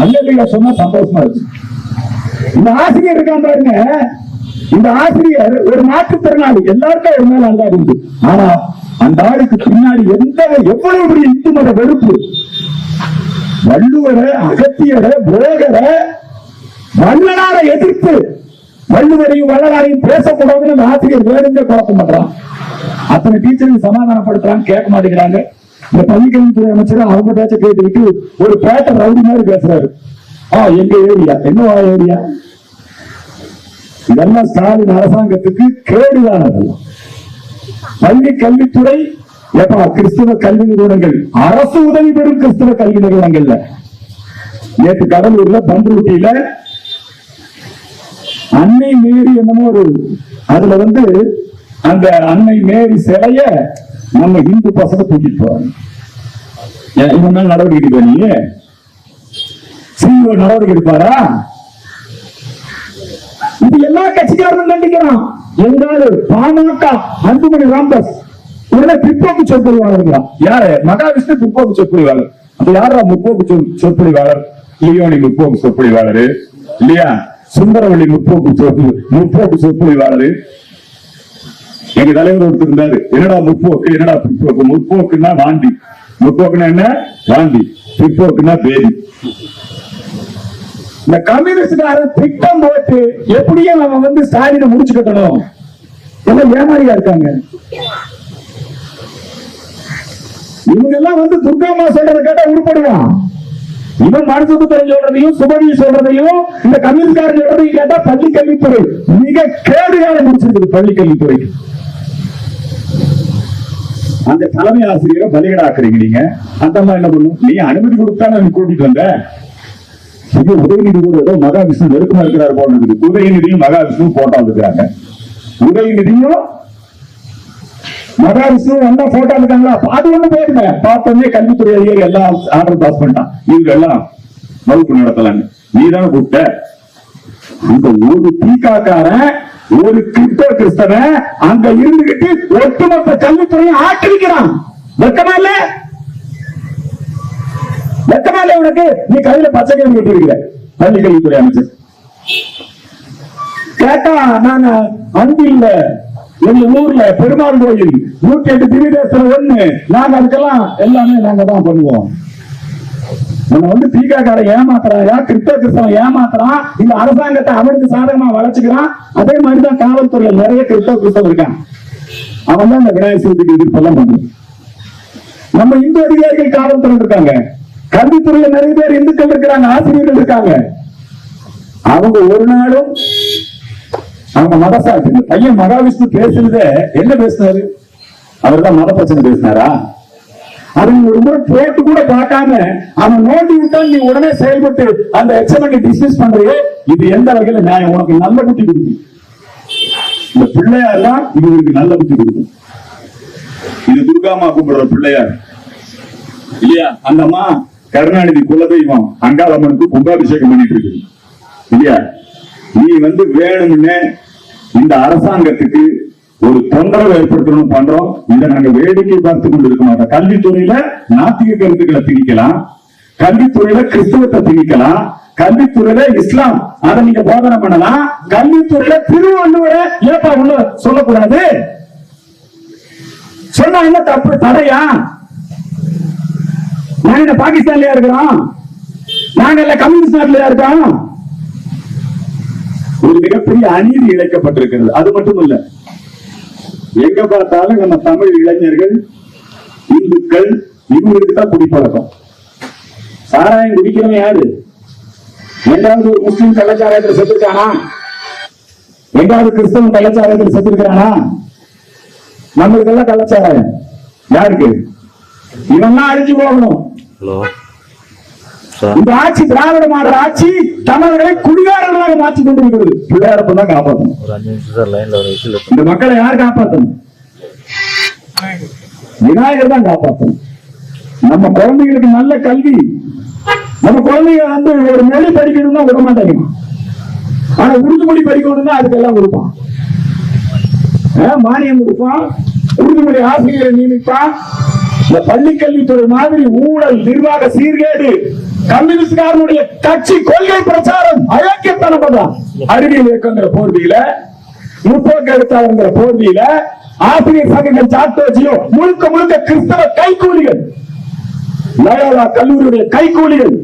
அல்ல சொன்னா சந்தோஷமா இருக்கு. இந்த ஆசிரியர் இருக்கான் பாருங்க. இந்த ஆசிரியர் ஒரு மாற்றுத்திறனாளி எல்லாருக்கும் ஒரு மேல நல்லா இருந்து. ஆனா அந்த ஆளுக்கு பின்னாடி எந்த எவ்வளவு பெரிய இந்து மத வெறுப்பு? வள்ளுவரை அகத்தியரை போகரை வள்ளலாரை எதிர்த்து வள்ளுவரையும் வள்ளலாரையும் பேசக்கூடாதுன்னு அந்த ஆசிரியர் வேறுங்க குழப்பம் பண்றான். அத்தனை டீச்சருக்கு சமாதானப்படுத்துறாங்க கேட்க மாட்டேங்கிறாங்க. இந்த பள்ளிக்கல்வித்துறை அமைச்சர் அவங்க பேச்ச கேட்டுக்கிட்டு ஒரு பேட்டர் ரவுடி மாதிரி பேசுறாரு. ஆ எங்க ஏரியா? என்ன ஏரியா? இதெல்லாம் ஸ்டாலின் அரசாங்கத்துக்கு கேடுதானது. பள்ளி கல்வித்துறை எப்பா கிறிஸ்துவ கல்வி நிறுவனங்கள் அரசு உதவி பெறும் கிறிஸ்துவ கல்வி நிறுவனங்கள்ல. நேற்று கடலூர்ல பண்ருட்டியில அன்னை மேரி என்னமோ ஒரு அதுல வந்து அந்த அன்னை மேரி சிலைய நம்ம இந்து பசங்க தூக்கிட்டு போறாங்க. இவன் மேல நடவடிக்கை எடுக்க நீ? சிஓ நடவடிக்கை எடுப்பாரா? இது எல்லா கட்சிக்காரரும் கண்டிக்கிறான் எங்காவது பாமக அன்புமணி ராம்தாஸ் உடனே பிற்போக்கு சொற்பொழிவாளர்களா? யாரு? மகாவிஷ்ணு பிற்போக்கு சொற்பொழிவாளர். அப்ப யாரா முற்போக்கு சொற்- சொற்பொழிவாளர்? லியோனி முற்போக்கு சொற்பொழிவாளர். இல்லையா? சுந்தரவள்ளி முற்போக்கு சொற்பொழி- முற்போக்கு சொற்பொழிவாளர். எங்க தலைவர் ஒருத்தர் இருந்தாரு. என்னடா முற்போக்கு? என்னடா பிற்போக்கு? முற்போக்குன்னா வாண்டி முற்போக்குன்னா என்ன? வாண்டி பிற்போக்குன்னா பேதி. இந்த கம்யூனிஸ்ட்காரன் திட்டம் போட்டு எப்படியும் அவன் வந்து ஸ்டாலினை முடிச்சு கட்டணும்? எல்லாம் ஏமாறியா இருக்காங்க? இவங்க எல்லாம் வந்து துர்காமா சொல்றதை கேட்டா உருப்படுவான். இவன் மனசுத்துறை சொல்றதையும் சுபவி சொல்றதையும் இந்த கம்யூனிஸ்ட்காரன் சொல்றதையும் கேட்டா பள்ளி கல்வித்துறை மிக கேடுகால முடிச்சிருக்குது பள்ளி கல்வித்துறைக்கு அந்த தலைமை ஆசிரியரை பலிகடாக்குறீங்க நீங்க. அந்த அம்மா என்ன பண்ணும்? நீ அனுமதி கொடுத்தா கூட்டிட்டு வந்த? இது உதயநிதி கூட ஏதோ மகாவிஷ்ணு நெருக்கமா இருக்கிறார் போல இருக்குது. உதயநிதியும் மகாவிஷ்ணு போட்டோ இருக்கிறாங்க உதயநிதியும் மகாவிஷ்ணு வந்தா போட்டோ இருக்காங்களா அது ஒண்ணு போயிருங்க பார்த்தோன்னே கல்வித்துறை அதிகாரி எல்லாம் ஆர்டர் பாஸ் பண்ணிட்டான். இவங்க எல்லாம் வகுப்பு நடத்தலாங்க நீ தானே கூப்பிட்ட? அந்த ஒரு தீக்காக்காரன் ஒரு கிறிஸ்தவ கிறிஸ்தவன் அங்க இருந்துகிட்டு ஒட்டுமொத்த கல்வித்துறையை ஆட்டிருக்கிறான் வெக்கமா இல்ல? வெக்கமா இல்ல உனக்கு? நீ கையில பச்சை கல்வி கட்டிருக்கிற பள்ளி கல்வித்துறை அமைச்சர். கேட்டா நாங்க அன்பில்ல எங்க ஊர்ல பெருமாள் கோயில் நூத்தி எட்டு திவ்யதேசம் ஒண்ணு. நாங்க அதுக்கெல்லாம் எல்லாமே நாங்க தான் பண்ணுவோம். நம்ம வந்து தீகாக்கார ஏமாத்துறாயா கிறிஸ்தவ கிறிஸ்தவன் ஏமாத்துறான் இந்த அரசாங்கத்தை அவனுக்கு சாதகமா வளர்ச்சிக்கிறான். அதே மாதிரிதான் காவல்துறையில நிறைய கிறிஸ்தவ கிறிஸ்தவ இருக்கான். அவன் தான் இந்த விநாயகர் சதுர்த்திக்கு எதிர்ப்பெல்லாம் பண்ணுவான். நம்ம இந்து அதிகாரிகள் காவல்துறை இருக்காங்க. கல்வித்துறையில நிறைய பேர் இந்துக்கள் இருக்கிறாங்க ஆசிரியர்கள் இருக்காங்க. அவங்க ஒரு நாளும் அவங்க மதசாட்சி பையன் மகாவிஷ்ணு பேசுனதே என்ன பேசினாரு? அவர் தான் மத பிரச்சனை பேசினாரா? அவன் ஒரு முறை கேட்டு கூட பார்க்காம அவன் நோண்டி விட்டா நீ உடனே செயல்பட்டு அந்த எக்ஸாம் டிஸ்மிஸ் பண்றியே இது எந்த வகையில நியாயம்? உனக்கு நல்ல புத்தி கொடுக்கும். இந்த பிள்ளையார் தான் உனக்கு நல்ல புத்தி கொடுக்கும். இது துர்காமா கும்பிடுற பிள்ளையார். இல்லையா? அந்த அம்மா கருணாநிதி குலதெய்வம் அங்காளம்மனுக்கு கும்பாபிஷேகம் பண்ணிட்டு இருக்கு. இல்லையா? நீ வந்து வேணும்னு இந்த அரசாங்கத்துக்கு ஒரு தொந்தரவு ஏற்படுத்தணும் பண்றோம். இதை நாங்க வேடிக்கை பார்த்து கொண்டு இருக்க மாட்டோம். கல்வித்துறையில நாத்திக கருத்துக்களை திணிக்கலாம். கல்வித்துறையில கிறிஸ்தவத்தை திணிக்கலாம். கல்வித்துறையில இஸ்லாம். அதை நீங்க போதனை பண்ணலாம். கல்வித்துறையில திருவள்ளுவரை ஏப்பா உள்ள சொல்லக்கூடாது? சொன்னா என்ன தப்பு? தடையா? நாங்க என்ன பாகிஸ்தான்லயா இருக்கிறோம்? நாங்க இல்ல கம்யூனிஸ்ட் நாட்டுலயா இருக்கோம்? ஒரு மிகப்பெரிய அநீதி இழைக்கப்பட்டிருக்கிறது. அது மட்டும் இல்ல எங்க பார்த்தாலும் நம்ம தமிழ் இளைஞர்கள் இந்துக்கள் இவங்களுக்கு தான் குடிப்பழக்கம். சாராயம் குடிக்கிறவன் யாரு? எங்காவது ஒரு முஸ்லீம் கள்ளச்சாராயத்தில் செத்துருக்கானா? எங்காவது கிறிஸ்தவன் கள்ளச்சாராயத்தில் செத்துருக்கானா நம்மளுக்கெல்லாம் கள்ளச்சாராயம். யாருக்கு? இவன்லாம் அழிஞ்சு போகணும். ஹலோ. இந்த ஆட்சி திராவிட மாடல் ஆட்சி தமிழர்களை குடிகாரர்களாக மாற்றி கொண்டிருக்கிறது. பிள்ளையாரப்ப தான் காப்பாற்றணும் இந்த மக்களை யார் காப்பாற்றணும் விநாயகர் தான் காப்பாற்றணும் நம்ம குழந்தைகளுக்கு நல்ல கல்வி. நம்ம குழந்தைங்க வந்து ஒரு மொழி படிக்கணும்னா விட மாட்டேங்க ஆனா உருது மொழி படிக்கணும்னா அதுக்கெல்லாம் கொடுப்பான் மானியம் கொடுப்பான் உருது மொழி ஆசிரியரை நியமிப்பான் இந்த பள்ளி கல்வித்துறை மாதிரி ஊழல் நிர்வாக சீர்கேடு. கம்யூனிஸ்ட்காரனுடைய கட்சி கொள்கை பிரச்சாரம் அயோக்கியத்தனம் தான் அறிவியல் இயக்கங்கிற போர்வியில முற்போக்கு எழுத்தாளங்கிற போர்வியில ஆசிரியர் சங்கங்கள் சாட்டோஜியோ முழுக்க முழுக்க கிறிஸ்தவ கைகூலிகள் லயோலா கல்லூரியுடைய கைகூலிகள்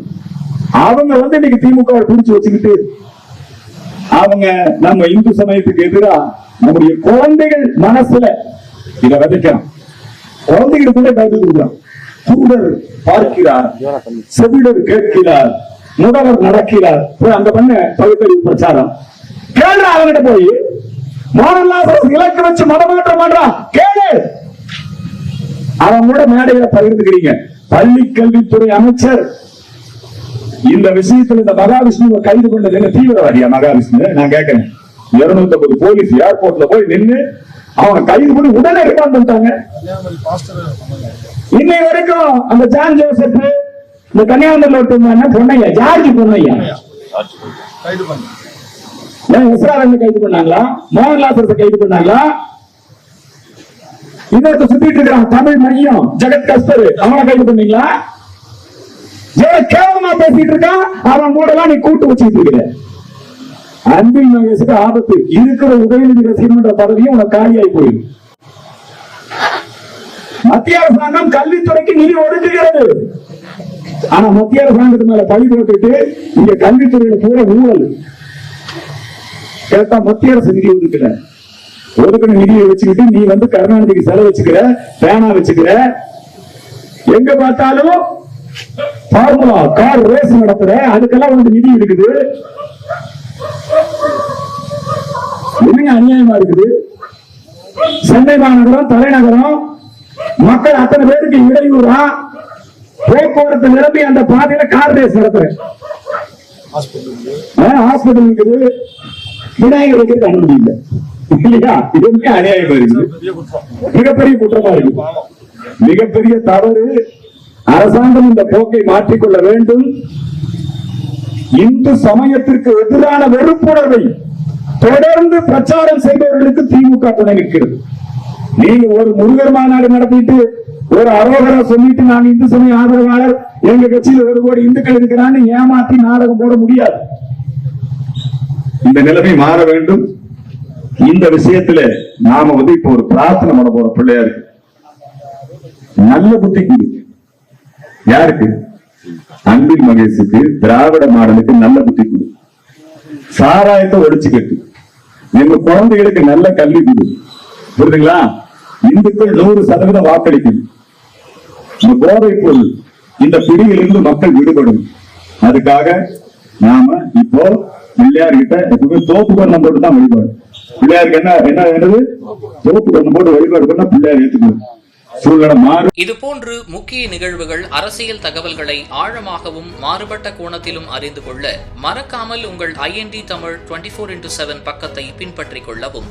அவங்க வந்து இன்னைக்கு திமுக பிடிச்சு வச்சுக்கிட்டு அவங்க நம்ம இந்து சமயத்துக்கு எதிரா நம்முடைய குழந்தைகள் மனசுல இதை வதைக்கிறான் குழந்தைகளுக்குள்ள கருத்து கொடுக்குறான். தூடர் பார்க்கிறார் செவிடர் கேட்கிறார் முடவர் நடக்கிறார். போய் அங்க பண்ண பகுத்தறிவு பிரச்சாரம். கேளு அவங்கிட்ட போய். மோகன்லால் இலக்கு வச்சு மதமாற்றம் பண்றான் கேளு. அவன் கூட மேடையில பகிர்ந்துக்கிறீங்க. பள்ளி கல்வித்துறை அமைச்சர். இந்த விஷயத்துல இந்த மகாவிஷ்ணுவை கைது பண்ணது என்ன தீவிரவாதியா மகாவிஷ்ணு? நான் கேட்கிறேன். இருநூத்தி ஐம்பது போலீஸ் ஏர்போர்ட்ல போய் நின்னு அவனை கைது பண்ணி உடனே ரிமாண்ட் பண்ணிட்டாங்க. இன்னை வரைக்கும் அந்த ஜான் ஜோசப் இந்த கன்னியாகுமரி பொன்னையா பொண்ணையா ஜார்ஜ் பொண்ணையா கைது பண்ணாங்களா? மோகன்லாசரத்தை கைது பண்ணாங்களா? இன்னொருத்த சுத்திட்டு இருக்கிறான் தமிழ் மையம் ஜெகத் கஸ்தர். அவனை கைது பண்ணீங்களா? எவ்வளவு கேவலமா பேசிட்டு இருக்கான். அவன் கூட எல்லாம் நீ கூட்டு வச்சுட்டு இருக்கிற. அன்பில் மகேசுக்கு ஆபத்து. இருக்கிற உதயநிதி ரசிகமன்ற பதவியும் உனக்கு காலியாகி போயிடும். மத்திய அரசாங்கம் கல்வித்துறைக்கு நிதி ஒதுக்குகிறது. ஆனா மத்திய அரசாங்கத்து மேல பழி போட்டுட்டு இங்க கல்வித்துறையில பூரா ஊழல். கேட்டா மத்திய அரசு நிதி ஒதுக்கல. ஒதுக்கின நிதியை வச்சுக்கிட்டு நீ வந்து கருணாநிதிக்கு செலவு வச்சுக்கிற பேனா வச்சுக்கிற. எங்க பார்த்தாலும் ஃபார்முலா கார் ரேஸ் நடத்துற அதுக்கெல்லாம் உனக்கு நிதி இருக்குது. என்னங்க அநியாயமா இருக்குது? சென்னை மாநகரம் தலைநகரம் மக்கள் அத்தனை பேருக்கு இடையூறா? போக்குவரத்து நிரம்பி அந்த பாதையில கார் ரேஸ் நடத்துறேன். ஹாஸ்பிட்டல் இருக்குது. விநாயகர் வைக்கிறது அனுமதி இல்லை? இல்லையா? இதுவுமே அநியாயமா இருக்கு மிகப்பெரிய குற்றமா இருக்கு மிகப்பெரிய தவறு. அரசாங்கம் இந்த போக்கை மாற்றிக்கொள்ள வேண்டும். இந்து சமயத்திற்கு எதிரான வெறுப்புணர்வை தொடர்ந்து பிரச்சாரம் செய்பவர்களுக்கு திமுக துணை நிற்கிறது. நீங்க ஒரு முருகர் மாநாடு நடத்திட்டு ஒரு அரோகரா சொல்லிட்டு நான் இந்து சமய ஆதரவாளர் எங்க கட்சியில் ஒரு கோடி இந்துக்கள் இருக்கிறான்னு ஏமாத்தி நாடகம் போட முடியாது. இந்த நிலைமை மாற வேண்டும். இந்த விஷயத்துல நாம வந்து இப்போ ஒரு பிரார்த்தனை பண்ண போற பிள்ளையா இருக்கு. நல்ல புத்திக்கு யாருக்கு? அன்பில் மகேஷுக்கு திராவிட மாடலுக்கு நல்ல புத்தி கொடு. சாராயத்தை ஒழிச்சு கட்டு. நம்ம குழந்தைகளுக்கு நல்ல கல்வி கொடு. புரியுதுங்களா? இந்துக்கள் நூறு சதவீத வாக்களிக்கும். இந்த போதைப் பொருள் இந்த பிடியிலிருந்து மக்கள் விடுபடும். அதுக்காக நாம இப்போ பிள்ளையார் கிட்ட எப்பவுமே தோப்பு கண்ணம் போட்டு தான் வழிபாடு. பிள்ளையாருக்கு என்ன என்ன என்னது? தோப்பு கண்ணம் போட்டு வழிபாடு பண்ணா பிள்ளையார் ஏத்துக்கணும் சூழ்நிலை மாறு. இதுபோன்று முக்கிய நிகழ்வுகள் அரசியல் தகவல்களை ஆழமாகவும் மாறுபட்ட கோணத்திலும் அறிந்து கொள்ள மறக்காமல் உங்கள் INT Tamil twenty four into seven பக்கத்தை பின்பற்றிக் கொள்ளவும்.